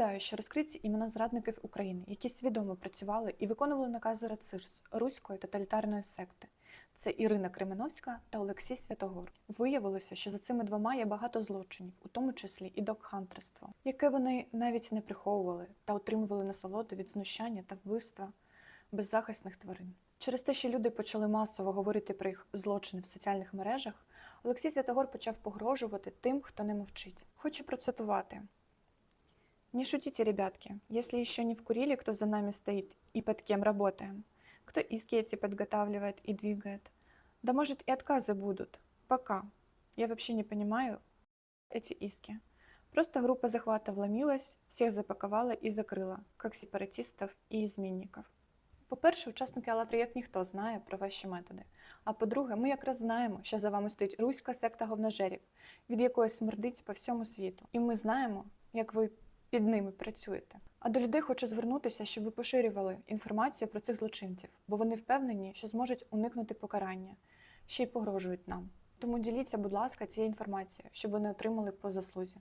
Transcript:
Нагадаю, що розкриті імена зрадників України, які свідомо працювали і виконували накази РАЦИРС руської тоталітарної секти. Це Ірина Кременовська та Олексій Святогор. Виявилося, що за цими двома є багато злочинів, у тому числі і докхантерство, яке вони навіть не приховували та отримували насолоду від знущання та вбивства беззахисних тварин. Через те, що люди почали масово говорити про їх злочини в соціальних мережах, Олексій Святогор почав погрожувати тим, хто не мовчить. Хочу процитувати. Не шутите, ребятки, если еще не вкурили, кто за нами стоит и под кем работаем, кто иски эти подготавливает и двигает. Да может и отказы будут. Пока. Я вообще не понимаю эти иски. Просто группа захвата вломилась, всех запаковала и закрыла, как сепаратистов и изменников. По-перше, учасники «АЛЛАТРА» як ніхто знає про ваші методи. А по-друге, ми якраз знаємо, що за вами стоїть руська секта говножерів, від якої смердить по всьому світу. І ми знаємо, як ви під ними працюєте. А до людей хочу звернутися, щоб ви поширювали інформацію про цих злочинців, бо вони впевнені, що зможуть уникнути покарання, ще й погрожують нам. Тому діліться, будь ласка, цією інформацією, щоб вони отримали по заслузі.